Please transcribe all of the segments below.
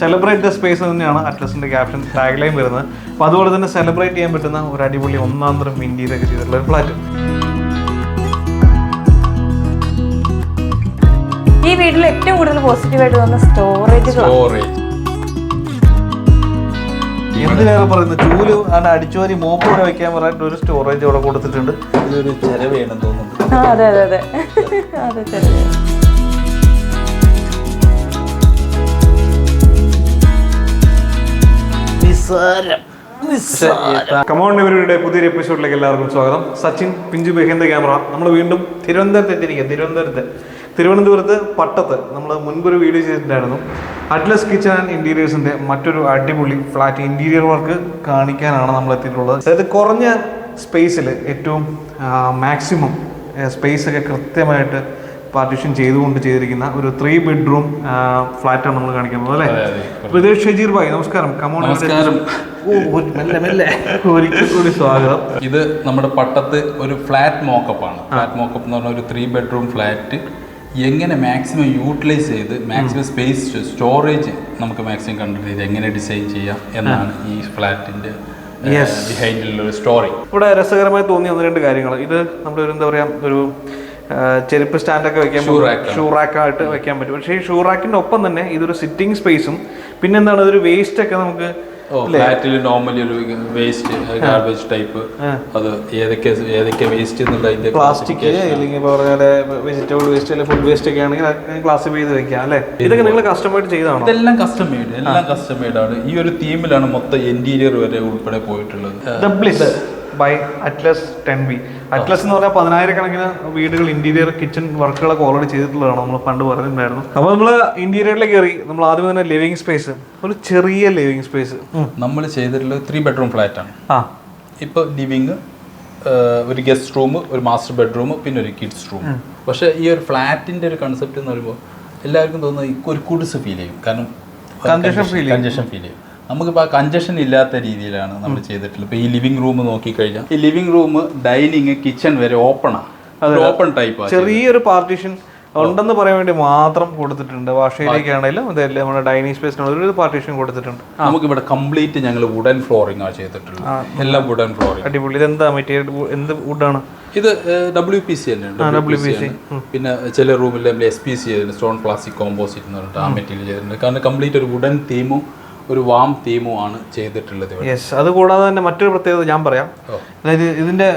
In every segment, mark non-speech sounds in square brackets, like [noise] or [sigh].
Celebrate the space തന്നെയാണ് അറ്റ്ലസിന്റെ caption tag line വരുന്നത്. അപ്പോൾ അതുപോലെ തന്നെ സെലിബ്രേറ്റ് ചെയ്യാൻ പറ്റുന്ന ഒരു അടിപൊളി ഒന്നാം തരം ഇന്ത്യയിലൊക്കെ ചെയ്തിട്ടുള്ള ഒരു ഫ്ലാറ്റ് ഈ വീട്ടിൽ ഏറ്റവും കൂടുതൽ പോസിറ്റീവായിട്ട് തോന്നുന്ന സ്റ്റോറേജ് സ്റ്റോറേജ് എന്തിനേറെ പറയുന്നത്? ചൂൽ ആണ് അടിച്ചുവാരി മോപ്പ് വരെ വെക്കാൻ പറഞ്ഞിട്ട് ഒരു സ്റ്റോറേജ് അവിടെ കൊടുത്തിട്ടുണ്ട്. ഇതൊരു ചെലവേണം തോന്നുന്നു. അതെ അതെ അതെ. അതെ കമോൺ ഇവരുടെ പുതിയൊരു എപ്പിസോഡിലേക്ക് എല്ലാവർക്കും സ്വാഗതം. സച്ചിൻ പിഞ്ചു ബെഹിന്റെ ക്യാമറ. നമ്മൾ വീണ്ടും തിരുവനന്തപുരത്ത് എത്തിയിരിക്കുക തിരുവനന്തപുരത്ത്. തിരുവനന്തപുരത്ത് പട്ടത്ത് നമ്മൾ മുൻപൊരു വീഡിയോ ചെയ്തിട്ടുണ്ടായിരുന്നു. അറ്റ്ലസ് കിച്ചൺ ആൻഡ് ഇന്റീരിയേഴ്സിന്റെ മറ്റൊരു അടിപൊളി ഫ്ലാറ്റ് ഇന്റീരിയർ വർക്ക് കാണിക്കാനാണ് നമ്മൾ എത്തിയിട്ടുള്ളത്. അതായത് കുറഞ്ഞ സ്പേസിൽ ഏറ്റവും മാക്സിമം സ്പേസ് ഒക്കെ കൃത്യമായിട്ട് പാർട്ടീഷൻ ചെയ്തുകൊണ്ട് ചെയ്തിരിക്കുന്ന ഒരു ത്രീ ബെഡ്റൂം ഫ്ലാറ്റാണ് നമ്മൾ കാണിക്കാൻ പോകുന്നത് അല്ലേ പ്രദേശ് ഷജീർ ഭായ് നമസ്കാരം. കമോൺ നമസ്കാരം. [laughs] ഒരിക്കൽ കൂടി സ്വാഗതം. ഇത് നമ്മുടെ പട്ടത്ത് ഒരു ഫ്ലാറ്റ് മോക്കപ്പ് ആണ്. ഫ്ലാറ്റ് മോക്കപ്പ് എന്ന് പറഞ്ഞ ഒരു ത്രീ ബെഡ്റൂം ഫ്ലാറ്റ് എങ്ങനെ മാക്സിമം യൂട്ടിലൈസ് ചെയ്ത് മാക്സിമം സ്പേസ് സ്റ്റോറേജ് നമുക്ക് മാക്സിമം കണ്ടിട്ട് ചെയ്ത് എങ്ങനെ ഡിസൈൻ ചെയ്യാം എന്നാണ് ഈ ഫ്ലാറ്റിന്റെ ബിഹൈൻഡിലുള്ള സ്റ്റോറി ഇവിടെ രസകരമായി തോന്നിയ ഒന്ന് രണ്ട് കാര്യങ്ങൾ. ഇത് നമ്മുടെ ഒരു എന്താ പറയാ ഒരു ചെരുപ്പ് സ്റ്റാൻഡൊക്കെ വെക്കാൻ ഷൂറാക്കായിട്ട് വെക്കാൻ പറ്റും. പക്ഷേ ഈ ഷൂ റാക്കിന്റെ ഒപ്പം തന്നെ ഇതൊരു സിറ്റിംഗ് സ്പേസും പിന്നെന്താണ് ഇതൊരു വേസ്റ്റ് ഒക്കെ നമുക്ക് ഫ്ലാറ്റിൽ നോർമലി ഒരു വേസ്റ്റ് ഗാർബേജ് ടൈപ്പ് അത് ഏതൊക്കെ ഏതൊക്കെ വേസ്റ്റ് എന്നുള്ള പ്ലാസ്റ്റിക് അല്ലെങ്കിൽ ഇപ്പോൾ വെജിറ്റബിൾ വേസ്റ്റ് അല്ലെങ്കിൽ ഫുഡ് വേസ്റ്റ് ഒക്കെ ആണെങ്കിൽ ക്ലാസിഫൈ ചെയ്ത് വെക്കാം അല്ലേ? ഇതൊക്കെ നിങ്ങൾ കസ്റ്റമായിട്ട് ചെയ്തതാണോ ഇതെല്ലാം കസ്റ്റം മെയ്ഡ് എല്ലാം കസ്റ്റം മെയ്ഡ് ആണ്. ഈ ഒരു തീമിലാണ് മൊത്തം ഇന്റീരിയർ വരെ ഉൾപ്പെടെ പോയിട്ടുള്ളത്. By Atlas ten B Atlas എന്ന് പറഞ്ഞാൽ പതിനായിരക്കണക്കിന് വീടുകൾ ഇന്റീരിയർ കിച്ചൺ വർക്കുകളൊക്കെ ഓൾറെഡി ചെയ്തിട്ടുള്ളതാണ് നമ്മൾ പണ്ട് പറഞ്ഞിട്ടുണ്ടായിരുന്നു. അപ്പോൾ നമ്മൾ ഇന്റീരിയറിലേക്ക് കയറി നമ്മൾ ആദ്യം തന്നെ ലിവിംഗ് സ്പേസ് ഒരു ചെറിയ ലിവിംഗ് സ്പേസ് നമ്മൾ ചെയ്തിട്ടുള്ള ത്രീ ബെഡ്റൂം ഫ്ലാറ്റ് ആണ്. ആ. ഇപ്പോൾ ലിവിങ് ഒരു ഗസ്റ്റ് റൂം ഒരു മാസ്റ്റർ ബെഡ്റൂം പിന്നെ ഒരു കിഡ്സ് റൂം പക്ഷെ ഈ ഒരു ഫ്ലാറ്റിന്റെ ഒരു കൺസെപ്റ്റ് എന്ന് പറയുമ്പോൾ എല്ലാവർക്കും തോന്നുന്നത് ഒരു കുടിസ് ഫീൽ ചെയ്യും. കാരണം. കഞ്ചഷൻ ഫീൽ ചെയ്യും. നമുക്കിപ്പോൾ ആ കഞ്ചഷൻ ഇല്ലാത്ത രീതിയിലാണ് നമ്മൾ ചെയ്തിട്ടുള്ളത്. ഇപ്പോൾ ഈ ലിവിംഗ് റൂം നോക്കിക്കഴിഞ്ഞാൽ ഈ ലിവിംഗ് റൂം ഡൈനിങ് കിച്ചൺ വരെ ഓപ്പണാണ് ഓപ്പൺ ടൈപ്പ് ചെറിയൊരു പാർട്ടീഷൻ ഉണ്ടെന്ന് പറയാൻ വേണ്ടി മാത്രം കൊടുത്തിട്ടുണ്ട്. വാഷയിലേക്കാണെങ്കിലും അതെല്ലാം നമ്മുടെ ഡൈനിങ് സ്പേസിനുള്ള ഒരു പാർട്ടീഷൻ കൊടുത്തിട്ടുണ്ട്. നമുക്ക് ഇവിടെ കംപ്ലീറ്റ് ഞങ്ങൾ വുഡൻ ഫ്ലോറിംഗ് ആണ് ചെയ്തിട്ടുള്ളത്. എല്ലാം വുഡൻ ഫ്ലോറിംഗ് അടിപൊളി. എന്താ മെറ്റീരിയൽ എന്ത് വുഡാണ് ഇത് ഡബ്ല്യു പി സി തന്നെ. ഡബ്ല്യു പി സി പിന്നെ ചില റൂമിൽ S P C stone plastic composite എന്ന് പറഞ്ഞിട്ട് ആ മെറ്റീരിയൽ ചെയ്തിട്ടുണ്ട്. കാരണം കംപ്ലീറ്റ് ഒരു വുഡൻ തീമും ഒരു വാം തീമുമാണ് ആണ് ചെയ്തിട്ടുള്ളത് യെസ് അതുകൂടാതെ തന്നെ മറ്റൊരു പ്രത്യേകത ഞാൻ പറയാം. അതായത് ഇതിന്റെ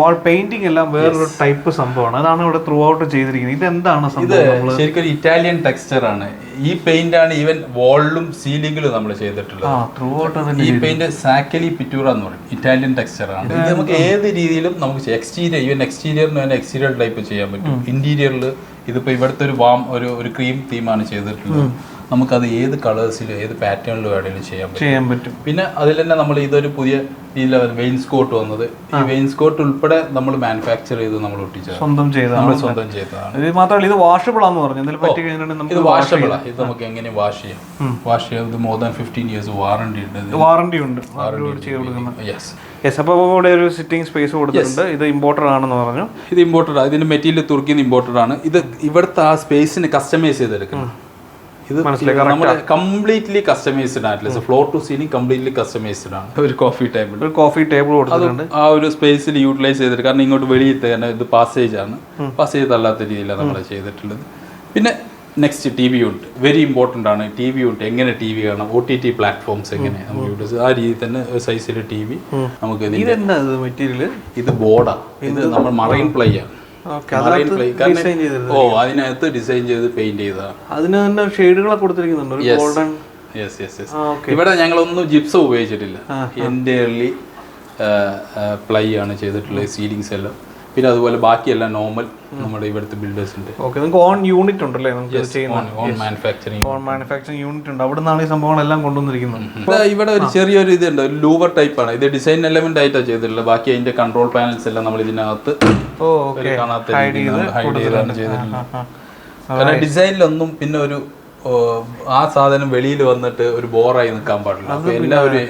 വാൾ പെയിന്റിംഗ് എല്ലാം വേറൊരു ടൈപ്പ് സംഭവമാണ്. അതാണ് ഇവിടെ ത്രൂ ഔട്ട് ചെയ്തിരിക്കുന്നത്. ഇത് എന്താണ് ഇത് ശരിക്കും ഇറ്റാലിയൻ ടെക്സ്ചർ ആണ്. ഈ പെയിന്റ് ആണ് ഈവൻ വാളിലും സീലിംഗിലും നമ്മൾ ചെയ്തിട്ടുള്ളത്. ത്രൂ ഔട്ട് ഈ പെയിന്റ് സാക്കലി പിറ്റൂറ എന്ന് പറയും. ഇറ്റാലിയൻ ടെക്സ്ചർ ആണ്. ഇത് നമുക്ക് ഏത് രീതിയിലും നമുക്ക് എക്സ്റ്റീരിയർ ഈവൻ എക്സ്റ്റീരിയറിന് തന്നെ എക്സ്റ്റീരിയർ ടൈപ്പ് ചെയ്യാൻ പറ്റും. ഇന്റീരിയറിൽ ഇതിപ്പോ ഇവിടുത്തെ ഒരു വാം ഒരു ഒരു ക്രീം തീമാണ് ചെയ്തിട്ടുള്ളത്. നമുക്കത് ഏത് കളേഴ്സിലും ഏത് പാറ്റേണിലും വേണമെങ്കിലും ചെയ്യാൻ പറ്റും. ചെയ്യാൻ പറ്റും. പിന്നെ അതിൽ തന്നെ നമ്മൾ ഇതൊരു പുതിയ രീതിയിലാണ് വെയിൻസ്കോട്ട് വന്നത്. ഈ വെയിൻസ്കോട്ട് ഉൾപ്പെടെ നമ്മൾ മാനുഫാക്ചർ ചെയ്ത് നമ്മൾ ഒട്ടിച്ചത് സ്വന്തം ചെയ്ത നമ്മൾ സ്വന്തം ചെയ്തതാണ്. ഇത് മാത്രമല്ല ഇത് വാഷബിൾ ആണെന്ന് പറഞ്ഞു പറ്റി കഴിഞ്ഞിട്ടുണ്ടെങ്കിൽ ഇത് വാഷബിളാണ് ഇത് നമുക്ക് എങ്ങനെ വാഷ് ചെയ്യാം? വാഷ് ചെയ്യാം. ഇത് more than fifteen years warranty ഉണ്ട് വാറണ്ടി ഉണ്ട്. യെസ് യെസ് അപ്പോൾ ഇവിടെ ഒരു സിറ്റിംഗ് സ്പേസ് കൊടുത്തിട്ടുണ്ട്. ഇത് ഇമ്പോർട്ടഡ് ആണെന്ന് പറഞ്ഞു. ഇത് ഇമ്പോർട്ടഡ് ആണ് ഇതിന്റെ മെറ്റീരിയൽ തുർക്കിന്ന് ഇമ്പോർട്ടഡ് ആണ്. ഇത് ഇവിടുത്തെ ആ സ്പേസിന് കസ്റ്റമൈസ് ചെയ്തെടുക്കണം ഇത് നമ്മുടെ കംപ്ലീറ്റ്ലി കസ്റ്റമൈസ്ഡ് ആണ് floor to ceiling completely customised ആണ്. ഒരു കോഫി ടേബിൾ ഒരു കോഫി ടേബിൾ കൊടുത്തിട്ടുണ്ട്. ആ ഒരു സ്പേസിൽ യൂട്ടിലൈസ് ചെയ്തിട്ട് കാരണം ഇങ്ങോട്ട് വെളിയിൽ തന്നെ ഇത് പാസേജ് ആണ്. പാസേജ് അല്ലാത്ത രീതിയിലാണ് നമ്മൾ ചെയ്തിട്ടുള്ളത്. പിന്നെ നെക്സ്റ്റ് ടി വി ഉണ്ട്. വെരി ഇമ്പോർട്ടന്റ് ആണ്. ടി വി ഉണ്ട്. എങ്ങനെ ടി വി കാണാം ഒ ടി ടി പ്ലാറ്റ്ഫോംസ് എങ്ങനെ? നമുക്ക് യൂട്ടിലൈസ് ആ രീതിയിൽ തന്നെ സൈസിൽ ടി വി നമുക്ക് ഇത് ബോർഡാണ് ഇത് ബോർഡാ ഇത് നമ്മൾ മറൈൻ പ്ലൈ ആണ്. ഓ അതിനകത്ത് ഡിസൈൻ ചെയ്ത് പെയിന്റ് ചെയ്തതാണ് അതിന് തന്നെ ഷെയ്ഡുകളൊക്കെ കൊടുത്തിരിക്കുന്നുണ്ട് ഗോൾഡൻ യെസ് യെസ് യെസ് ഇവിടെ ഞങ്ങളൊന്നും ജിപ്സം ഉപയോഗിച്ചിട്ടില്ല. എന്റെ പ്ലൈ ആണ് ചെയ്തിട്ടുള്ളത് സീലിങ്സ് എല്ലാം. പിന്നെ അതുപോലെ ബാക്കിയെല്ലാം നോർമൽ നമ്മുടെ ഇവിടുത്തെ ബിൽഡേഴ്സിന്റെ ഓക്കെ നിങ്ങൾക്ക് ഓൺ യൂണിറ്റ് ഉണ്ടല്ലേ നമുക്ക് ഇത് own manufacturing own manufacturing unit ഉണ്ട്. അവിടെ നിന്നാണ് ഈ സംഭവങ്ങളെല്ലാം കൊണ്ടുവന്നിരിക്കുന്നത്. ഇവിടെ ഒരു ചെറിയൊരു ഇതുണ്ട്. ഒരു ലൂവർ ടൈപ്പ് ആണ്. ഇത് ഡിസൈൻ എലമെന്റ് ആയിട്ടാണ് ചെയ്തിട്ടുള്ളത്. ബാക്കി അതിന്റെ കൺട്രോൾ പാനൽസ് എല്ലാം നമ്മൾ ഇതിനകത്ത് കാണാത്ത ഹൈഡ് ചെയ്താണ് ചെയ്തിട്ടുള്ളത്. ഡിസൈനിലൊന്നും പിന്നെ ഒരു ആ സാധനം വെളിയിൽ വന്നിട്ട് ഒരു ബോറായി നിൽക്കാൻ പാടില്ല. അപ്പൊ എല്ലാം ഒരു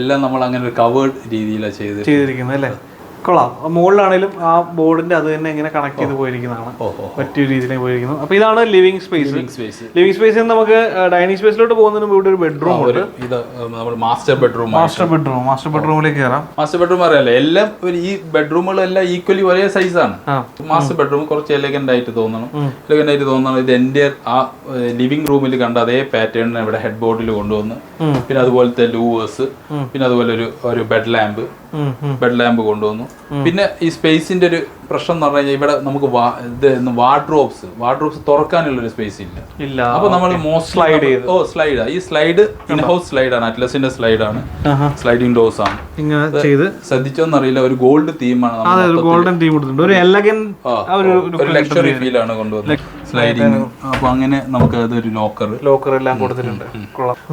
എല്ലാം നമ്മൾ അങ്ങനെ ഒരു കവേർഡ് രീതിയിലാണ് ചെയ്ത് ചെയ്തിരിക്കുന്നത് അല്ലേ? കൊള്ളാം. മുകളിലാണേലും ആ ബോർഡിന്റെ അത് തന്നെ ഇങ്ങനെ കണക്ട് ചെയ്ത് പോയിരിക്കുന്നതാണ്. മറ്റൊരു പറ്റിയ രീതിയിൽ പോയിരിക്കുന്നു. അപ്പൊ ഇതാണ് ലിവിംഗ് സ്പേസ് ലിവിംഗ് സ്പേസിൽ നമുക്ക് ഡൈനിങ് സ്പേസിലോട്ട് പോകുന്നതിന് ഇവിടെ ഒരു ബെഡ്റൂം ഉണ്ട്. ഇത് master bedroom master bedroom master ബെഡ്റൂമിലേക്ക് കയറാം. മാസ്റ്റർ ബെഡ്റൂം അറിയാലോ എല്ലാം ഒരു ഈ ബെഡ്റൂമുകളെല്ലാം ഈക്വലി ഒരേ സൈസാണ് മാസ്റ്റർ ബെഡ്റൂം കുറച്ച് എലഗന്റ് ആയിട്ട് തോന്നണം. എലഗന്റ് ആയിട്ട് തോന്നണം. ഇത് എന്റെ ആ ലിവിംഗ് റൂമിൽ കണ്ട അതേ പാറ്റേൺ ഇവിടെ ഹെഡ് ബോർഡിൽ കൊണ്ടുവന്ന്. പിന്നെ അതുപോലത്തെ ലൂവേഴ്സ് പിന്നെ അതുപോലെ ഒരു ഒരു ബെഡ് ലാമ്പ്. ബെഡ് ലാമ്പ് കൊണ്ടുവന്നു. പിന്നെ ഈ സ്പേസിന്റെ ഒരു പ്രശ്നം എന്ന് പറഞ്ഞു കഴിഞ്ഞാൽ ഇവിടെ നമുക്ക് വാർഡ്രോബ്സ് വാർഡ്രോബ്സ് തുറക്കാനുള്ള ഒരു സ്പേസ് ഇല്ല. ഇല്ല. അപ്പൊ നമ്മൾ ചെയ്ത്. ഓ സ്ലൈഡ് ഈ സ്ലൈഡ് ഇൻ ഹൗസ് സ്ലൈഡാണ് അറ്റ്ലസിന്റെ സ്ലൈഡാണ് ആണ്. സ്ലൈഡിംഗ് ഡോസ് ആണ്. ഇങ്ങനെ ചെയ്ത്. ശ്രദ്ധിച്ചോന്നറിയില്ല ഒരു ഗോൾഡ് തീമാണ് ഗോൾഡൻ തീം കൊടുത്തിട്ടുണ്ട് ഒരു എലഗൻ ഒരു ലക്ഷറി ഫീൽ ആണ് കൊണ്ടുവന്നത്. സ്ലൈഡിങ് അപ്പൊ അങ്ങനെ നമുക്ക് അതൊരു ലോക്കർ ലോക്കർ എല്ലാം കൊടുത്തിട്ടുണ്ട്.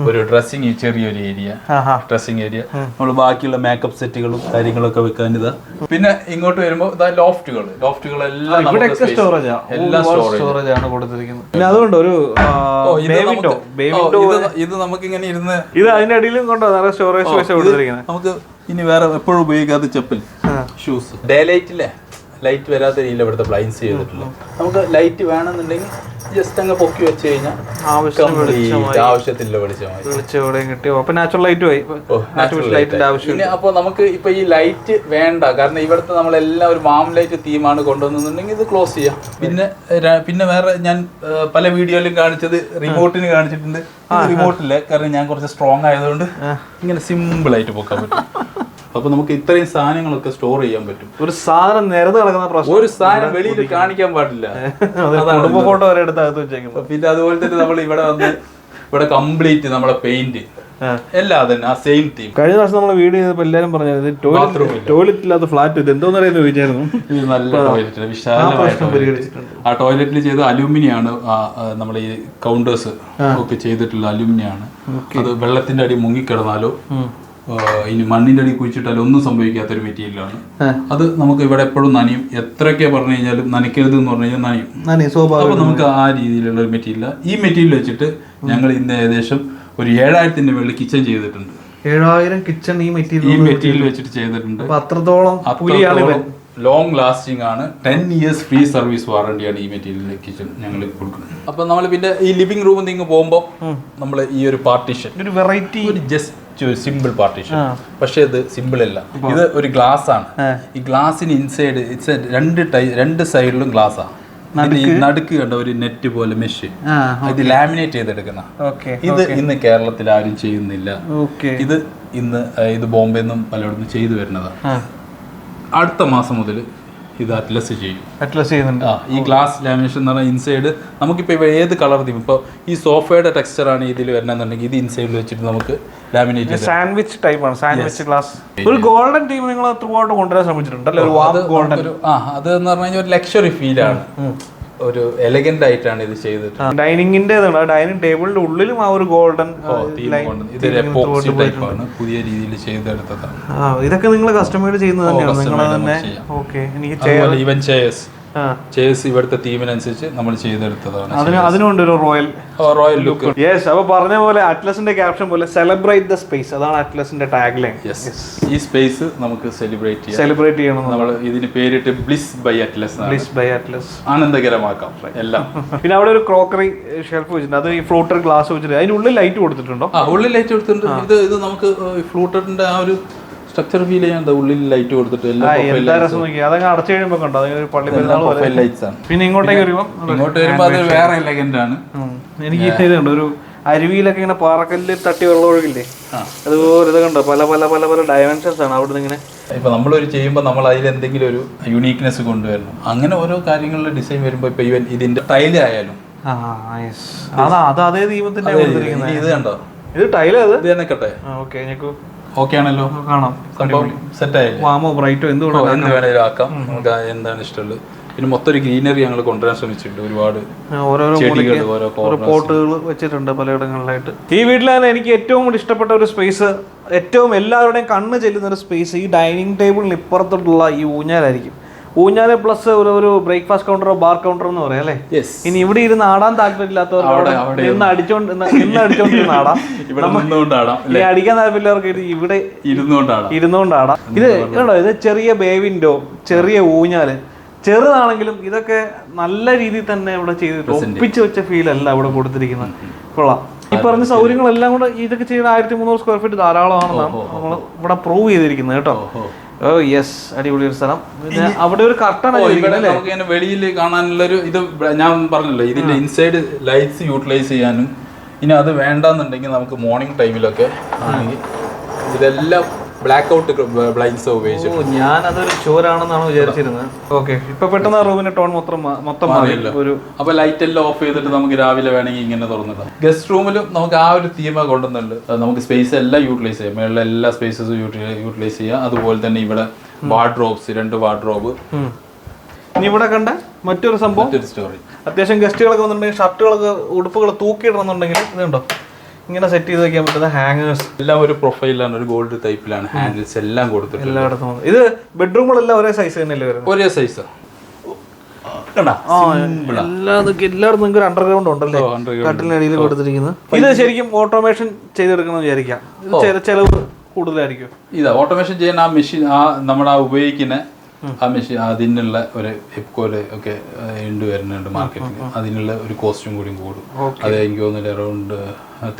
ഒരു ഡ്രസ്സിങ് ചെറിയൊരു ഏരിയ ഡ്രസ്സിങ് ഏരിയ നമ്മൾ ബാക്കിയുള്ള മേക്കപ്പ് സെറ്റുകളും കാര്യങ്ങളൊക്കെ വെക്കാൻ ഇതാ. പിന്നെ ഇങ്ങോട്ട് വരുമ്പോൾ ഇതാ ലോഫ്റ്റുകൾ ലോഫ്റ്റുകളെല്ലാം ഇവിടെ നമുക്ക് ഒക്കെ space. എല്ലാം സ്റ്റോറേജ് സ്റ്റോറേജ് ആണ് കൊടുത്തിരിക്കുന്നത്. പിന്നെ അതുകൊണ്ട് ഒരു ഇത് നമുക്ക് ഇത് ഇത് നമുക്ക് ഇങ്ങനെ ഇരുന്ന് ഇത് അതിന്റെ അടിയിലും കൊണ്ടോ? നിറയെ സ്റ്റോറേജ് സ്പേസ് കൊടുത്തിരിക്കുന്നത്. നമുക്ക് ഇനി വേറെ എപ്പോഴും ഉപയോഗിക്കാത്ത ചെപ്പൽ. ഷൂസ് ഡേ ലൈറ്റില്ലേ ലൈറ്റ് വരാത്ത രീതിയിൽ ഇവിടുത്തെ ബ്ലൈൻസ് ചെയ്തിട്ടില്ല. നമുക്ക് ലൈറ്റ് വേണമെന്നുണ്ടെങ്കിൽ ജസ്റ്റ് അങ്ങ് പൊക്കി വെച്ച് കഴിഞ്ഞാൽ ആവശ്യത്തില്ല വിളിച്ച് അപ്പൊ നാച്ചുറൽ ലൈറ്റ് പോയി. നാച്ചുറൽ ലൈറ്റിന്റെ. ആവശ്യം അപ്പൊ നമുക്ക് ഇപ്പൊ ഈ ലൈറ്റ് വേണ്ട. കാരണം ഇവിടുത്തെ നമ്മളെല്ലാം ഒരു മാം ലൈറ്റ് തീമാണ് കൊണ്ടുവന്നുണ്ടെങ്കിൽ ഇത് ക്ലോസ് ചെയ്യാം. പിന്നെ പിന്നെ വേറെ ഞാൻ പല വീഡിയോയിലും കാണിച്ചത് റിമോട്ടിന് കാണിച്ചിട്ടുണ്ട്. റിമോട്ടില്ല കാരണം ഞാൻ കുറച്ച് സ്ട്രോങ് ആയതുകൊണ്ട് ഇങ്ങനെ സിമ്പിൾ ആയിട്ട് പൊക്കാൻ പറ്റും. അപ്പൊ നമുക്ക് ഇത്രയും സാധനങ്ങളൊക്കെ സ്റ്റോർ ചെയ്യാൻ പറ്റും. ഒരു സാധനം നിരന്ന് കിടക്കുന്ന പ്രശ്നം ഒരു സാധനം വെളിയിൽ കാണിക്കാൻ പാടില്ല. കുടുംബ ഫോട്ടോ വരെ എടുത്ത് അകത്ത് വെച്ചേക്കുന്നത് പിന്നെ അതുപോലെ തന്നെ നമ്മൾ ഇവിടെ വന്ന് ഇവിടെ കംപ്ലീറ്റ് നമ്മളെ പെയിന്റ് എല്ലാ തന്നെ ആ സെയിം തീം കഴിഞ്ഞ പ്രാവശ്യം നമ്മൾ വീട് ചെയ്തപ്പോൾ എല്ലാരും പറഞ്ഞത് ടോയ്ലറ്റ് ടോയ്ലറ്റ് ഇല്ലാത്ത ഫ്ലാറ്റ് ഇത് എന്തോന്ന് അറിയുന്ന ചോദിച്ചായിരുന്നു നല്ല ടോയ്ലറ്റ് വിശാലമായിട്ട്. ആ ടോയ്ലറ്റിൽ ചെയ്ത അലൂമിനിയം ആണ് നമ്മൾ ഈ കൗണ്ടേഴ്സ് ഒക്കെ ചെയ്തിട്ടുള്ള അലൂമിനിയം ആണ് അത് വെള്ളത്തിന്റെ അടി മുങ്ങിക്കിടന്നാലോ ഇനി മണ്ണിന്റെ അടി കുഴിച്ചിട്ടാൽ ഒന്നും സംഭവിക്കാത്ത ഒരു മെറ്റീരിയലാണ് അത് നമുക്ക് ഇവിടെ എപ്പോഴും നനയും. എത്രയൊക്കെ പറഞ്ഞു കഴിഞ്ഞാലും നനയ്ക്കരുത് എന്ന് പറഞ്ഞു കഴിഞ്ഞാൽ നനയും. നാനേ സ്വാഭാവികം അപ്പൊ നമുക്ക് ആ രീതിയിലുള്ള ഒരു മെറ്റീരിയൽ ഈ മെറ്റീരിയൽ വെച്ചിട്ട് ഞങ്ങൾ ഇന്ന് ഏകദേശം ഒരു ഏഴായിരത്തിന്റെ വെള്ളി കിച്ചൺ ചെയ്തിട്ടുണ്ട്. ഏഴായിരം കിച്ചൺ ഈ മെറ്റീരിയൽ ഈ മെറ്റീരിയൽ വെച്ചിട്ട് ചെയ്തിട്ടുണ്ട്. അത്രത്തോളം ലോങ് ലാസ്റ്റിംഗ് ആണ്. ടെൻ ഇയേഴ്സ് ഫ്രീ സർവീസ് വാറണ്ടിയാണ് ഈ മെറ്റീരിയൽ കിച്ചൺ ഞങ്ങൾ കൊടുക്കുന്നത്. അപ്പൊ നമ്മൾ പിന്നെ ഈ ലിവിംഗ് റൂമിൽ നിന്ന് പോകുമ്പോൾ നമ്മൾ ഈ ഒരു പാർട്ടിഷൻ ഒരു വെറൈറ്റി ഒരു ജസ്റ്റ് സിമ്പിൾ പാർട്ടീഷൻ പക്ഷേ ഇത് സിമ്പിൾ അല്ല. ഇത് ഒരു ഗ്ലാസ് ആണ്. ഈ ഗ്ലാസിന് ഇൻസൈഡ് ഇറ്റ്സ് രണ്ട് ടൈ രണ്ട് സൈഡിലും ഗ്ലാസ് ആണ് നടുക്ക്? കണ്ട ഒരു നെറ്റ് പോലെ മെഷ് ഇത് ലാമിനേറ്റ് ചെയ്തെടുക്കുന്ന. ഇത് ഇന്ന് കേരളത്തിൽ ആരും ചെയ്യുന്നില്ല. ഇത് ഇന്ന് ഇത് ബോംബെ നിന്നും പലയിടത്തും ചെയ്തു വരുന്നതാണ് അടുത്ത മാസം മുതൽ ഇത് അറ്റ്ലസ് ചെയ്യും. അറ്റ്ലസ് ചെയ്യുന്നുണ്ട്. ആ ഈ ഗ്ലാസ് ലാമിനേഷൻ എന്ന് പറഞ്ഞാൽ ഇൻസൈഡ് നമുക്കിപ്പോൾ ഇപ്പോൾ ഏത് കളർ തീം ഇപ്പോൾ ഈ സോഫയുടെ ടെക്സ്ചറാണ് ഇതിൽ വരണമെന്നുണ്ടെങ്കിൽ ഇത് ഇൻസൈഡിൽ വെച്ചിട്ട് നമുക്ക് ലാമിനേറ്റ് സാൻഡ്വിച്ച് ടൈപ്പ് ആണ്. സാൻഡ്വിച്ച് ഗ്ലാസ് ഒരു ഗോൾഡൻ ടീം നിങ്ങൾ ത്രൂ ഔട്ട് കൊണ്ടുവരാൻ ശ്രമിച്ചിട്ടുണ്ട് അല്ലെ? ഒരു ഗോൾഡൻ ആ അത് എന്ന് പറഞ്ഞു കഴിഞ്ഞാൽ ഒരു ലക്ഷറി ഫീലാണ് ഒരു എലഗന്റ് ആയിട്ടാണ് ഇത് ചെയ്തിട്ട് ഡൈനിങ്ങിന്റെ ഡൈനിങ് ടേബിളിന്റെ ഉള്ളിലും ആ ഒരു ഗോൾഡൻ തീം കൊണ്ട്. ഇതൊരു എപ്പോക്സി ടൈപ്പാണ് പുതിയ രീതിയിൽ ചെയ്തെടുത്തതാണ്. ഇതൊക്കെ നിങ്ങൾ കസ്റ്റമൈഡ് ചെയ്യുന്നത് തന്നെയാണ്? നിങ്ങൾ തന്നെ. ഓക്കെ. എനിക്ക് ചെയർസ് ചെയർസ് ഇവിടുത്തെ തീമിനനുസരിച്ച് നമ്മൾ ചെയ്തെടുത്തതാണ്. അതിന് അതിനുണ്ട് ഒരു റോയൽ റോയൽ ലുക്ക് യെസ് അപ്പൊ പറഞ്ഞ പോലെ അറ്റ്ലസിന്റെ ക്യാപ്ഷൻ പോലെ സെലിബ്രേറ്റ് ദ സ്പേസ് അതാണ് അറ്റ്ലസിന്റെ ടാഗ് ലൈൻ യെസ് ഈ സ്പേസ് നമുക്ക് സെലിബ്രേറ്റ് ചെയ്യാം. സെലിബ്രേറ്റ് ചെയ്യണം. നമ്മൾ ഇതിന് പേരിട്ട് bliss by Atlas bliss by Atlas ആനന്ദകരമാക്കാം എല്ലാം. [laughs] പിന്നെ അവിടെ ഒരു ക്രോക്കറി ഷെൽഫ് വെച്ചിട്ടുണ്ട്. അത് ഈ ഫ്ലൂട്ടർ ഗ്ലാസ് വെച്ചിട്ടുണ്ട് അതിനുള്ളിൽ ഉള്ളിൽ ലൈറ്റ് കൊടുത്തിട്ടുണ്ടോ? ആ ഉള്ളിൽ ലൈറ്റ് കൊടുത്തിട്ടുണ്ട്. ഇത് ഇത് നമുക്ക് ഫ്ലൂട്ടറിന്റെ ആ ഒരു സ്ട്രക്ചർ ഫീൽ ചെയ്യാൻ ഉള്ളിൽ ലൈറ്റ് കൊടുത്തിട്ട് എല്ലാം രസം നോക്കി അടച്ചു കഴിയുമ്പോൾ കണ്ടോ? അതിന് ഒരു പള്ളി പെരുന്നാൾ ലൈറ്റ്സ് ആണ്. പിന്നെ ഇങ്ങോട്ടേക്ക് വരുമ്പോ ഇങ്ങോട്ട് വരുമ്പോൾ അത് വേറെ എലഗന്റ് ആണ്. എനിക്ക് ഇതുണ്ട്. ഒരു അരുവിയിലൊക്കെ ഇങ്ങനെ പാറക്കല്ല് തട്ടി വെള്ളം ഒഴുകില്ലേ? അതുപോലെ ഇത് കണ്ടോ? പല പല പല പല ഡയമെൻഷൻസ് ആണ് അവിടെ ഇങ്ങനെ. ഇപ്പൊ നമ്മളൊരു ചെയ്യുമ്പോൾ നമ്മൾ അതിൽ എന്തെങ്കിലും ഒരു യുണീക്നെസ് കൊണ്ടുവരണം. അങ്ങനെ ഓരോ കാര്യങ്ങളുടെ ഡിസൈൻ വരുമ്പോൾ ഇപ്പൊ ഇവൻ ഇതിന്റെ ടൈൽ ആയാലും. അതാ അത് അതേ ദീപത്തിന്റെ ഇത് കണ്ടോ? ഇത് ടൈൽ അത് ഇത് തന്നെ കട്ടെ. ഓക്കെ ഓക്കെ ആണല്ലോ. കാണാം. വാമോ ബ്രൈറ്റോ എന്ത് ഓ, വേണം എന്ത് വേണേലും ആക്കാം നമുക്ക് എന്താണ് ഇഷ്ടമുള്ളത്? പിന്നെ മൊത്തം ഒരു ഗ്രീനറി ഞങ്ങൾ കൊണ്ടുവരാൻ ശ്രമിച്ചിട്ടുണ്ട്. ഒരുപാട് ഓരോ പോട്ടുകൾ വെച്ചിട്ടുണ്ട് പലയിടങ്ങളിലായിട്ട്. ഈ വീട്ടിൽ തന്നെ എനിക്ക് ഏറ്റവും കൂടി ഇഷ്ടപ്പെട്ട ഒരു സ്പേസ്. ഏറ്റവും എല്ലാവരുടെയും കണ്ണ് ചെല്ലുന്ന ഒരു സ്പേസ് ഈ ഡൈനിങ് ടേബിളിന് ഇപ്പുറത്തോട്ടുള്ള ഈ ഊഞ്ഞാലായിരിക്കും. ഊഞ്ഞാൽ പ്ലസ് ഒരു ഒരു ബ്രേക്ക്ഫാസ്റ്റ് കൗണ്ടറോ ബാർ കൗണ്ടറോ എന്ന് പറയാം അല്ലേ? ഇനി ഇവിടെ ഇരുന്ന് ആടാൻ അവിടെ നിന്ന് അടിച്ചോണ്ട് നിന്ന് അടിച്ചോണ്ടിരുന്ന് ആടാം. [laughs] ഇനി അടിക്കാൻ താല്പര്യമില്ലാർക്ക് ഇവിടെ ഇരുന്നുകൊണ്ട് ആടാം. ഇത് കേട്ടോ ഇത് ചെറിയ ബേവിൻഡോ ചെറിയ ഊഞ്ഞാൽ. ചെറുതാണെങ്കിലും ഇതൊക്കെ നല്ല രീതിയിൽ തന്നെ ഇവിടെ ചെയ്ത് ഒപ്പിച്ച് വെച്ച ഫീൽ അല്ല ഇവിടെ കൊടുത്തിരിക്കുന്നത്. കൊള്ളാം. ഈ പറഞ്ഞ സൗകര്യങ്ങളെല്ലാം കൂടെ ഇതൊക്കെ ചെയ്യുന്ന ആയിരത്തി മുന്നൂറ് സ്ക്വയർ ഫീറ്റ് ധാരാളമാണെന്നാണ് നമ്മൾ ഇവിടെ പ്രൂവ് ചെയ്തിരിക്കുന്നത് കേട്ടോ. ഓ യെസ് അടിപൊളി ഒരു സ്ഥലം പിന്നെ അവിടെ ഒരു കർട്ടൺ നമുക്ക് ഇങ്ങനെ വെളിയിൽ കാണാനുള്ള ഒരു ഇത് ഞാൻ പറഞ്ഞല്ലോ ഇതിന്റെ ഇൻസൈഡ് ലൈറ്റ്സ് യൂട്ടിലൈസ് ചെയ്യാനും. ഇനി അത് വേണ്ടെന്നുണ്ടെങ്കിൽ നമുക്ക് മോർണിംഗ് ടൈമിലൊക്കെ ആണെങ്കിൽ ഇതെല്ലാം ബ്ലാക്ക് ഔട്ട് ബ്ലൈൻഡ്സ് ഉപയോഗിച്ചു. ഓ ഞാൻ അതൊരു ചോരാണെന്നാണ് വിചാരിച്ചിരുന്നത്. ഓക്കെ ഇപ്പൊ പെട്ടെന്ന് റൂമിന് റൂമിന്റെ ടോൺ മൊത്തം മൊത്തം ഒരു അപ്പൊ ലൈറ്റ് എല്ലാം ഓഫ് ചെയ്തിട്ട് നമുക്ക് രാവിലെ വേണമെങ്കിൽ ഇങ്ങനെ തുറന്നിടാം. ഗസ്റ്റ് റൂമിലും നമുക്ക് ആ ഒരു തീമ കൊണ്ടുവന്നുണ്ട് നമുക്ക് സ്പേസ് എല്ലാം യൂട്ടിലൈസ് ചെയ്യാം. മേളിലെ എല്ലാ സ്പേസസും യൂട്ടിലൈസ് ചെയ്യാം. അതുപോലെ തന്നെ ഇവിടെ വാർഡ്രോബ്സ് രണ്ട് വാർഡ്രോബ് ഇനി ഇവിടെ കണ്ട മറ്റൊരു സംഭവം. മറ്റൊരു സ്റ്റോറി അത്യാവശ്യം ഗസ്റ്റുകളൊക്കെ വന്നിട്ടുണ്ടെങ്കിൽ ഷർട്ടുകളൊക്കെ ഉടുപ്പുകൾ തൂക്കിയിടണമെന്നുണ്ടെങ്കിൽ ഇതുണ്ടോ? ഇങ്ങനെ സെറ്റ് ചെയ്ത് വെക്കാൻ പറ്റുന്ന ഹാങ്ങേഴ്സ് എല്ലാം ഒരു പ്രൊഫൈലാണ് ഒരു ഗോൾഡ് ടൈപ്പിലാണ് ഹാൻഡിൽസ് എല്ലാം കൊടുത്തിട്ടുണ്ട്. എല്ലായിടത്തും ഇത് ബെഡ്റൂമുകളെല്ലാം ഒരേ സൈസ് തന്നെയല്ലേ വരുന്നത്? ഒരേ സൈസ് എല്ലായിടത്തും നിങ്ങൾക്ക് അണ്ടർഗ്രൗണ്ട് ഉണ്ടല്ലേ. കട്ടിലിനടിയിൽ കൊടുത്തിരിക്കുന്നത്. ഇത് ശരിക്കും ഓട്ടോമേഷൻ ചെയ്തെടുക്കണം വിചാരിക്കാം. ചില ചെലവ് കൂടുതലായിരിക്കും. ഇതാ ഓട്ടോമേഷൻ ചെയ്യാൻ ആ മെഷീൻ ആ നമ്മുടെ ആ ഉപയോഗിക്കുന്ന ആ മെഷീൻ അതിനുള്ള ഒരു എപ്കോൽ ഒക്കെ ഉണ്ട് വരുന്നുണ്ട് മാർക്കറ്റിൽ അതിനുള്ള ഒരു കോസ്റ്റും കൂടി കൂടും. അത് എനിക്ക് തോന്നുന്നില്ല around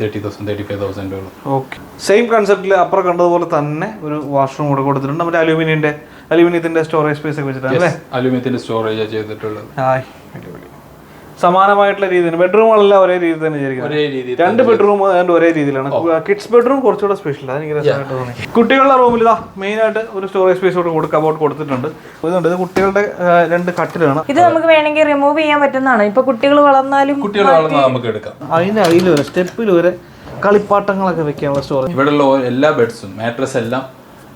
thirty thousand thirty five thousand ഉള്ളൂ. ഓക്കെ സെയിം കൺസെപ്റ്റിൽ അപ്പുറം കണ്ടതുപോലെ തന്നെ ഒരു വാഷ്റൂം കൂടെ കൊടുത്തിട്ടുണ്ട്. മറ്റേ അലൂമിനിയന്റെ അലൂമിനിയത്തിന്റെ സ്റ്റോറേജ് സ്പേസ് ഒക്കെ വെച്ചിട്ടാണ് അല്ലേ? അലുമിനിയത്തിന്റെ സ്റ്റോറേജ് ചെയ്തിട്ടുള്ളത്. ഹായ് അടിപൊളി. സമാനമായിട്ടുള്ള രീതിയിൽ ബെഡ്റൂമുകളെല്ലാം ഒരേ രീതി തന്നെ ഒരേ രീതിയിൽ രണ്ട് ബെഡ്റൂം ഏതാണ്ട് ഒരേ രീതിയിലാണ്. കിഡ്സ് ബെഡ്റൂം കുറച്ചുകൂടെ സ്പെഷ്യൽ അതെനിക്ക് രസമായിട്ട് തോന്നി കുട്ടികളുടെ റൂമിൽ ഇതാ മെയിൻ ആയിട്ട് ഒരു സ്റ്റോറേജ് സ്പേസ് കൂടെ കൊടുക്കുക ബോട്ട് കൊടുത്തിട്ടുണ്ട്. ഇതുണ്ട്. ഇത് കുട്ടികളുടെ ആ, രണ്ട് കട്ടിലാണ്. ഇത് നമുക്ക് വേണമെങ്കിൽ റിമൂവ് ചെയ്യാൻ പറ്റുന്നതാണ്. ഇപ്പൊ കുട്ടികൾ വളർന്നാലും കുട്ടികൾ വളർന്നാൽ നമുക്ക് എടുക്കാം. അതിന്റെ അടിയിൽ വരെ സ്റ്റെപ്പിൽ വരെ കളിപ്പാട്ടങ്ങളൊക്കെ വെക്കാനുള്ള സ്റ്റോറേജ് ഇവിടെയുള്ള എല്ലാ ബെഡ്സും മാട്രസ് എല്ലാം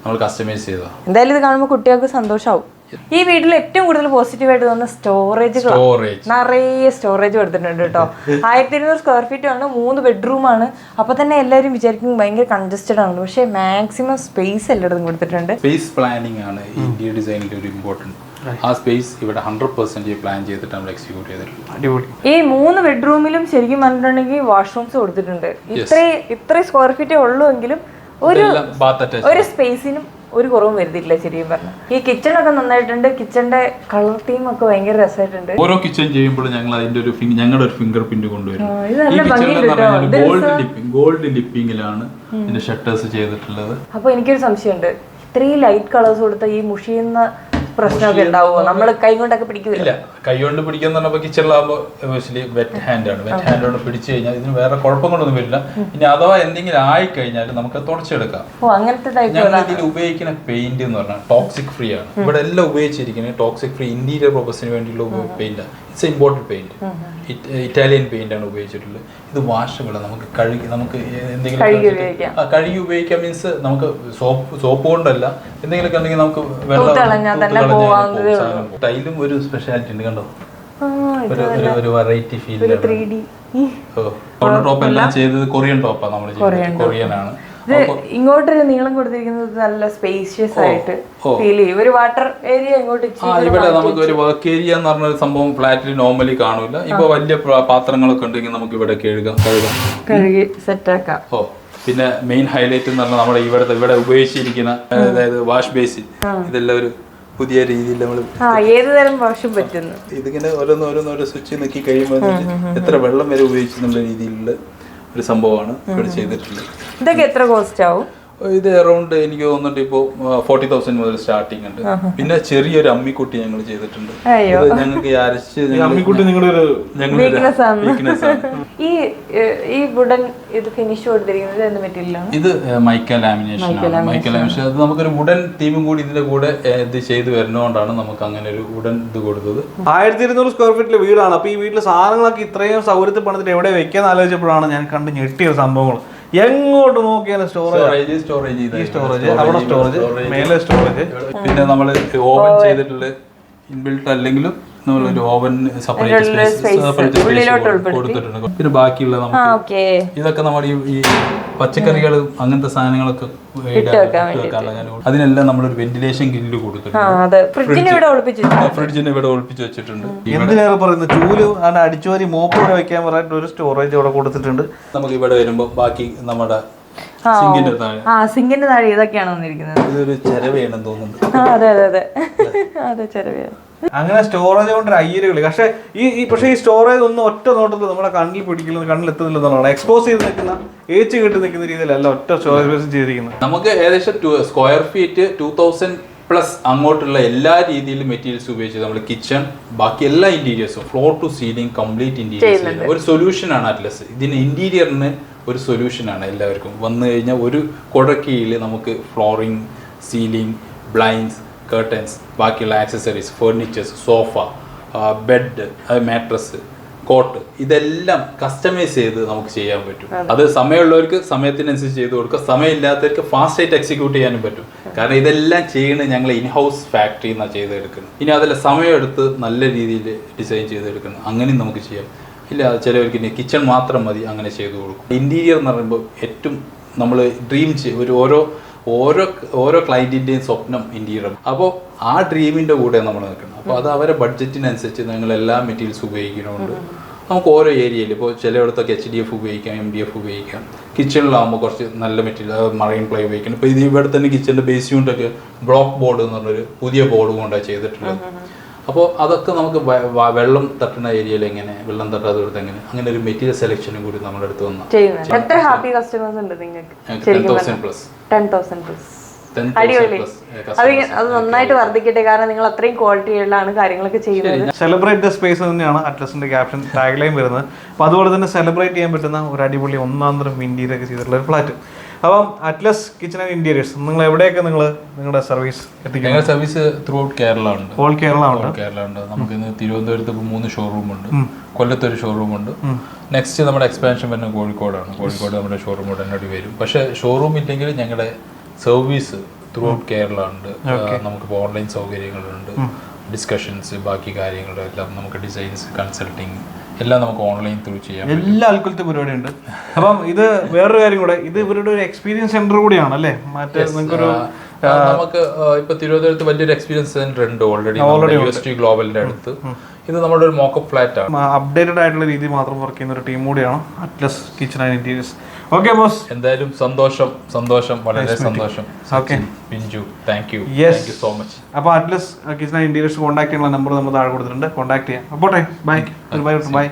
നമ്മൾ കസ്റ്റമൈസ് ചെയ്തതാണ്. എന്തായാലും ഇത് കാണുമ്പോൾ കുട്ടികൾക്ക് സന്തോഷമാവും ഈ വീട്ടിൽ ഏറ്റവും കൂടുതൽ പോസിറ്റീവ് ആയിട്ട് തോന്നുന്ന സ്റ്റോറേജുകളാണ് സ്റ്റോറേജ് നിറയെ സ്റ്റോറേജ് കൊടുത്തിട്ടുണ്ട് കേട്ടോ. ആയിരത്തി ഇരുന്നൂറ് സ്ക്വയർ ഫീറ്റ് ആണ് മൂന്ന് ബെഡ്റൂം ആണ്. അപ്പൊ തന്നെ എല്ലാവരും വിചാരിക്കും ഭയങ്കര കൺജസ്റ്റഡ് ആണ് പക്ഷേ മാക്സിമം സ്പേസ് എല്ലായിടത്തും കൊടുത്തിട്ടുണ്ട്. സ്പേസ് പ്ലാനിങ് ആണ് ഇന്ത്യ ഡിസൈനിന്റെ ഒരു ഇമ്പോർട്ടന്റ് ആ സ്പേസ് ഇവിടെ ഹൺഡ്രഡ് പെർസെന്റ് പ്ലാൻ ചെയ്തിട്ട് നമ്മൾ എക്സിക്യൂട്ട് ചെയ്തിട്ടുണ്ട്. ഈ മൂന്ന് ബെഡ്റൂമിലും ശരിക്കും പറഞ്ഞിട്ടുണ്ടെങ്കിൽ വാഷ്റൂംസ് കൊടുത്തിട്ടുണ്ട്. ഇത്രയും ഇത്രയും സ്ക്വയർ ഫീറ്റേ ഉള്ളൂ എങ്കിലും ഒരു ബാത്ത് അറ്റാച്ച് ഒരു സ്പേസിനും ഒരു കുറവും വരുത്തിയില്ല ശരിയും പറഞ്ഞു. ഈ കിച്ചൺ ഒക്കെ നന്നായിട്ടുണ്ട് കിച്ചന്റെ കളർ തീം ഒക്കെ ഭയങ്കര രസമായിട്ടുണ്ട്. ഓരോ കിച്ചൺ ചെയ്യുമ്പോഴും ഞങ്ങൾ അതിന്റെ ഒരു ഞങ്ങളുടെ ഒരു ഫിംഗർ പ്രിന്റ് കൊണ്ടുവരും ഇത് നല്ല ഭംഗിയുണ്ട്. ഗോൾഡ് ലിപ്പിംഗ് ഗോൾഡ് ലിപ്പിംഗിലാണ് ഇതിന്റെ ഷട്ടേഴ്സ് ചെയ്തിട്ടുള്ളത്. അപ്പൊ എനിക്കൊരു സംശയമുണ്ട്. ഇത്രയും ലൈറ്റ് കളേഴ്സ് കൊടുത്ത ഈ മുഷിയുന്ന പ്രശ്നമൊക്കെ ഉണ്ടാവുമോ? നമ്മൾ കൈ കൊണ്ടൊക്കെ പിടിക്കില്ല കൈ കൊണ്ട് പിടിക്കാൻ പറഞ്ഞപ്പോൾ കിച്ചണിലാകുമ്പോൾ വെറ്റ് ഹാൻഡ് ആണ്. വെറ്റ് ഹാൻഡ് കൊണ്ട് പിടിച്ചു കഴിഞ്ഞാൽ ഇതിന് വേറെ കുഴപ്പങ്ങളൊന്നും വരില്ല. ഇനി അഥവാ എന്തെങ്കിലും ആയി കഴിഞ്ഞാൽ നമുക്ക് തുടച്ചെടുക്കാം. ഓ അങ്ങനത്തെ ഞങ്ങൾ ഇതിൽ ഉപയോഗിക്കുന്ന പെയിന്റ് എന്ന് പറഞ്ഞാൽ ടോക്സിക് ഫ്രീ ആണ്. ഇവിടെ എല്ലാം ഉപയോഗിച്ചിരിക്കുന്നത് ടോക്സിക് ഫ്രീ ഇന്റീരിയർ പർപ്പസിന് വേണ്ടിയുള്ള paint it's important paint Italian paint ആണ് ഉപയോഗിച്ചിട്ടുള്ളത്. ഇത് വാഷബിളാണ് നമുക്ക് കഴുകി നമുക്ക് എന്തെങ്കിലും കഴുകി ഉപയോഗിക്കാം. മീൻസ് നമുക്ക് സോപ്പ് സോപ്പ് കൊണ്ടല്ല. എന്തെങ്കിലുമൊക്കെ ഉണ്ടെങ്കിൽ നമുക്ക് വെള്ളം. ടൈലും ഒരു സ്പെഷ്യാലിറ്റി ഉണ്ട് കണ്ടോ? ഒരു വെറൈറ്റി ഫീൽ ടോപ്പ് എല്ലാം ചെയ്തത് കൊറിയൻ ടോപ്പാണ് നമ്മൾ കൊറിയൻ ആണ്. ഇങ്ങോട്ടൊരു നീളം കൊടുത്തിരിക്കുന്നത് നല്ല സ്പേഷ്യസ് ആയിട്ട് ഫീൽ ചെയ്യും. ഒരു വാട്ടർ ഏരിയ ഇങ്ങോട്ട് ഇവിടെ നമുക്ക് ഒരു വർക്ക് ഏരിയ എന്ന് പറഞ്ഞ ഒരു സംഭവം ഫ്ലാറ്റിൽ നോർമലി കാണൂല. ഇപ്പൊ വലിയ പാത്രങ്ങളൊക്കെ ഉണ്ടെങ്കിൽ നമുക്ക് ഇവിടെ കഴുകാം കഴുകാം. കഴുകി സെറ്റാക്കാം ഓ പിന്നെ മെയിൻ ഹൈലൈറ്റ് എന്ന് പറഞ്ഞാൽ നമ്മുടെ ഇവിടുത്തെ ഇവിടെ ഉപയോഗിച്ചിരിക്കുന്ന അതായത് വാഷ് ബേസിൻ ഇതെല്ലാം ഒരു പുതിയ രീതിയിൽ നമ്മൾ ഏത് തരം വാഷും പറ്റുന്നു. ഇതിങ്ങനെ ഓരോന്ന് ഓരോന്ന് ഓരോ സ്വിച്ച് നോക്കി കഴിയുമ്പോൾ എത്ര വെള്ളം വരെ ഉപയോഗിച്ചെന്നുള്ള രീതിയിലുള്ള ഒരു സംഭവമാണ് ഇവിടെ ചെയ്തിട്ടുള്ളത്. ഇതൊക്കെ എത്ര കോസ്റ്റ് ആവും ഇത് അറൗണ്ട് എനിക്ക് തോന്നുന്നുണ്ട് ഇപ്പോ ഫോർട്ടി തൗസൻഡ് മുതൽ സ്റ്റാർട്ടിംഗ് ഉണ്ട്. പിന്നെ ചെറിയൊരു അമ്മിക്കുട്ടി ഞങ്ങൾ ചെയ്തിട്ടുണ്ട്. ഞങ്ങൾക്ക് അരച്ച് അമ്മിക്കുട്ടി നിങ്ങളുടെ വീക്ക്നെസ് ആണ്. [laughs] ഈ ഈ വുഡൻ ഇത് ഫിനിഷ് കൊടുത്തിരിക്കുന്നത് എന്ത് മെറ്റീരിയലാണ് ഇത് മൈക്ക ലാമിനേഷൻ ആണ്. മൈക്ക ലാമിനേഷൻ അത് നമുക്കൊരു വുഡൻ തീമും കൂടി ഇതിന്റെ കൂടെ ഇത് ചെയ്ത് വരുന്നതുകൊണ്ടാണ് നമുക്ക് അങ്ങനെ ഒരു വുഡൻ ഇത് കൊടുത്തത്. ആയിരത്തി ഇരുന്നൂറ് സ്ക്വയർ ഫീറ്റിലെ വീടാണ്. അപ്പൊ ഈ വീട്ടിലെ സാധനങ്ങളൊക്കെ ഇത്രയും സൗകര്യത്തിൽ പണിതിട്ട് എവിടെ വെക്കാന്ന് ആലോചിച്ചപ്പോഴാണ് ഞാൻ കണ്ട് ഞെട്ടിയ സംഭവങ്ങൾ. എങ്ങോട്ട് നോക്കിയാലും സ്റ്റോറേജ് സ്റ്റോറേജ് സ്റ്റോറേജ് ഈ സ്റ്റോറേജ് അവിടെ സ്റ്റോറേജ് മേലെ സ്റ്റോറേജ് പിന്നെ നമ്മൾ ഓപ്പൺ ചെയ്തിട്ടുള്ള ഇൻബിൽട്ട് അല്ലെങ്കിലും നമ്മളൊരു ഓവൻ സെപ്പറേറ്റ് സ്പേസ് കൊടുത്തിട്ടുണ്ട്. പിന്നെ ബാക്കിയുള്ള നമുക്ക് ഇതൊക്കെ നമ്മൾ ഈ പച്ചക്കറികൾ അങ്ങനത്തെ സാധനങ്ങളൊക്കെ അതിനെല്ലാം നമ്മളൊരു വെന്റിലേഷൻ ഗ്രില്ല് കൊടുത്തിട്ടുണ്ട്. അതെ ഫ്രിഡ്ജിന് ഇവിടെ ഒളിപ്പിച്ചു വെച്ചിട്ടുണ്ട്. എന്തിനേറെ പറയുന്നത് ചൂൽ ആണ് അടിച്ചുവാരി മോപ്പ് വരെ വെക്കാൻ പറഞ്ഞിട്ട് ഒരു സ്റ്റോറേജ് ഇവിടെ കൊടുത്തിട്ടുണ്ട്. നമുക്ക് ഇവിടെ വരുമ്പോൾ ബാക്കി നമ്മുടെ സിങ്കിന്റെ താഴെ. ആ സിങ്കിന്റെ താഴെ ഇതൊക്കെയാണ് വന്നിരിക്കുന്നത്? ഇതൊരു ചെലവേണെന്ന് തോന്നുന്നുണ്ട്. അതെ അതെ അതെ. അതെ ചെറിയ അങ്ങനെ സ്റ്റോറേജ് കൊണ്ട് അയ്യര് കളി പക്ഷേ ഈ ഈ പക്ഷേ ഈ സ്റ്റോറേജ് ഒന്നും ഒറ്റ നോട്ടത്തിൽ നമ്മുടെ കണ്ണിൽ പിടിക്കില്ല കണ്ണിൽ എത്തുന്നില്ല എന്നുള്ളതാണ് എക്സ്പോസ് ചെയ്ത് നിൽക്കുന്ന ഏച്ച് കെട്ടി നിൽക്കുന്ന രീതിയിലല്ല ഒറ്റ സ്റ്റോറേജ് സ്പേസ് ചെയ്തിരിക്കുന്നത്. നമുക്ക് ഏകദേശം square feet two thousand plus അങ്ങോട്ടുള്ള എല്ലാ രീതിയിലും മെറ്റീരിയൽസ് ഉപയോഗിച്ച് നമ്മൾ കിച്ചൺ ബാക്കി എല്ലാ ഇന്റീരിയേഴ്സും floor to ceiling complete interiors ഒരു സൊല്യൂഷൻ ആണ് അറ്റ്ലസ് ഇതിന് ഇന്റീരിയറിന് ഒരു സൊല്യൂഷൻ ആണ് എല്ലാവർക്കും. വന്നു കഴിഞ്ഞാൽ ഒരു കുടക്കീഴിൽ നമുക്ക് ഫ്ലോറിംഗ് സീലിംഗ് ബ്ലൈൻഡ്സ് കേർട്ടൻസ് ബാക്കിയുള്ള accessories furnitures sofa bed mattress cot ഇതെല്ലാം കസ്റ്റമൈസ് ചെയ്ത് നമുക്ക് ചെയ്യാൻ പറ്റും. അത്. സമയമുള്ളവർക്ക് സമയത്തിനനുസരിച്ച് ചെയ്ത് കൊടുക്കുക സമയമില്ലാത്തവർക്ക് ഫാസ്റ്റ് ആയിട്ട് എക്സിക്യൂട്ട് ചെയ്യാനും പറ്റും. കാരണം ഇതെല്ലാം ചെയ്യുന്നത് ഞങ്ങൾ ഇൻ ഹൗസ് ഫാക്ടറിയിൽ നിന്നാണ് ചെയ്തെടുക്കുന്നത്. ഇനി അതിൽ സമയമെടുത്ത് നല്ല രീതിയിൽ ഡിസൈൻ ചെയ്തെടുക്കണം. അങ്ങനെയും നമുക്ക് ചെയ്യാം. ഇല്ല ചിലവർക്ക് ഇനി കിച്ചൺ മാത്രം മതി അങ്ങനെ ചെയ്തു കൊടുക്കും. ഇന്റീരിയർ എന്ന് പറയുമ്പോൾ ഏറ്റവും നമ്മൾ ഡ്രീം ചെയ്യും ഒരു ഓരോ ഓരോ ഓരോ ക്ലയന്റിന്റെയും സ്വപ്നം ഇന്റീരിയർ അപ്പോൾ ആ ഡ്രീമിന്റെ കൂടെ നമ്മൾ നിൽക്കണം. അപ്പോൾ അത് അവരെ ബഡ്ജറ്റിനനുസരിച്ച് ഞങ്ങൾ എല്ലാ മെറ്റീരിയൽസ് ഉപയോഗിക്കുന്നുണ്ട്. നമുക്ക് ഓരോ ഏരിയയിൽ ഇപ്പോൾ ചിലയിടത്തൊക്കെ എച്ച് ഡി എഫ് ഉപയോഗിക്കാം എം ഡി എഫ് ഉപയോഗിക്കാം. കിച്ചണിലാകുമ്പോൾ കുറച്ച് നല്ല മെറ്റീരിയൽ മറൈൻ പ്ലൈ ഉപയോഗിക്കണം. ഇപ്പോൾ ഇത് ഇവിടെ തന്നെ കിച്ചണിന്റെ ബേസ് യൂണിറ്റൊക്കെ ബ്ലോക്ക് ബോർഡ് എന്ന് പറഞ്ഞൊരു പുതിയ ബോർഡ് കൊണ്ടാണ് ചെയ്തിട്ടുള്ളത്. അപ്പോൾ അതൊക്കെ നമുക്ക് വെള്ളം തട്ടുന്ന ഏരിയയിൽ എങ്ങനെ? വെള്ളം തട്ടാതെ കൊടുത്ത് എങ്ങനെ? അങ്ങനെ ഒരു മെറ്റീരിയൽ സെലക്ഷനും കൂടി നമ്മുടെ അടുത്ത് വന്ന. എത്ര ഹാപ്പി കസ്റ്റമേഴ്സ് ഉണ്ട് നിങ്ങൾക്ക്? പ്ലസ് ടെൻ തൗസൻഡ് പ്ലസ് അടിപൊളി. അത് അത് നന്നായിട്ട് വർദ്ധിക്കട്ടെ. കാരണം നിങ്ങൾ അത്രയും ക്വാളിറ്റിയിലാണ് കാര്യങ്ങളൊക്കെ ചെയ്യുന്നത്. സെലിബ്രേറ്റ് ദ സ്പേസ് തന്നെയാണ് അറ്റ്ലസിന്റെ ക്യാപ്ഷൻ ടാഗ്ലൈൻ വരുന്നത്. അപ്പോൾ അതുപോലെ തന്നെ സെലിബ്രേറ്റ് ചെയ്യാൻ പറ്റുന്ന ഒരു അടിപൊളി ഒന്നാം തരം ഇന്ത്യയിലൊക്കെ ചെയ്തിട്ടുള്ള ഒരു ഫ്ലാറ്റ് അപ്പം അറ്റ്ലസ് കിച്ചൺ ആൻഡ് ഇന്റീരിയേഴ്സ് നിങ്ങൾ എവിടെയൊക്കെ നിങ്ങൾ നിങ്ങളുടെ സർവീസ് എത്തിക്കുന്നത് സർവീസ് ത്രൂ ഔട്ട് കേരള ഉണ്ട്. ഓൾ കേരള ഉണ്ട്. കേരള ഉണ്ട്. നമുക്ക് ഇന്ന് തിരുവനന്തപുരത്ത് മൂന്ന് ഷോറൂം ഉണ്ട്. കൊല്ലത്ത് ഒരു ഷോറൂം ഉണ്ട്. നെക്സ്റ്റ് നമ്മുടെ എക്സ്പാൻഷൻ വരുന്നത് കോഴിക്കോടാണ്. കോഴിക്കോട് നമ്മുടെ ഷോറൂം ഉടനടി വരും. പക്ഷേ ഷോറൂം ഇല്ലെങ്കിൽ ഞങ്ങളുടെ സർവീസ് ത്രൂ ഔട്ട് കേരള ഉണ്ട്. നമുക്ക് ഓൺലൈൻ സൗകര്യങ്ങളുണ്ട്. ഡിസ്കഷൻസ് ബാക്കി കാര്യങ്ങളെല്ലാം നമുക്ക് ഡിസൈൻസ് കൺസൾട്ടിങ് എല്ലാം നമുക്ക് ഓൺലൈൻ ത്രൂ ചെയ്യാം എല്ലാ ആൾക്കാലത്തെ പരിപാടി ഉണ്ട് അപ്പം ഇത് വേറൊരു കാര്യം കൂടെ ഇത് ഇവരുടെ ഒരു എക്സ്പീരിയൻസ് സെന്റർ കൂടിയാണ് അല്ലേ? മറ്റേ നിങ്ങൾക്കൊരു നമുക്ക് ഇപ്പൊ തിരുവനന്തപുരത്ത് വലിയൊരു എക്സ്പീരിയൻസ് സെന്റർ ഉണ്ട് ഓൾറെഡി യൂണിവേഴ്സിറ്റി ഗ്ലോബലിന്റെ അടുത്ത്. ഇത് നമ്മുടെ ഒരു മോക്കപ്പ് ഫ്ലാറ്റ് ആണ്. അപ്ഡേറ്റഡ് ആയിട്ടുള്ള രീതി മാത്രം വർക്ക് ചെയ്യുന്ന ഒരു ടീം കൂടിയാണ് Atlas kitchen and interiors okay boss എന്തായാലും സന്തോഷം സന്തോഷം വളരെ സന്തോഷം. Okay Pinchu thank you. Thank you so much അപ്പോൾ Atlas kitchen and interiors contact ചെയ്യാനുള്ള നമ്പർ നമ്മൾ താഴെ കൊടുത്തിട്ടുണ്ട്. കോൺടാക്ട് ചെയ്യാം. അപ്പോട്ടെ ബൈ ബൈ ബൈ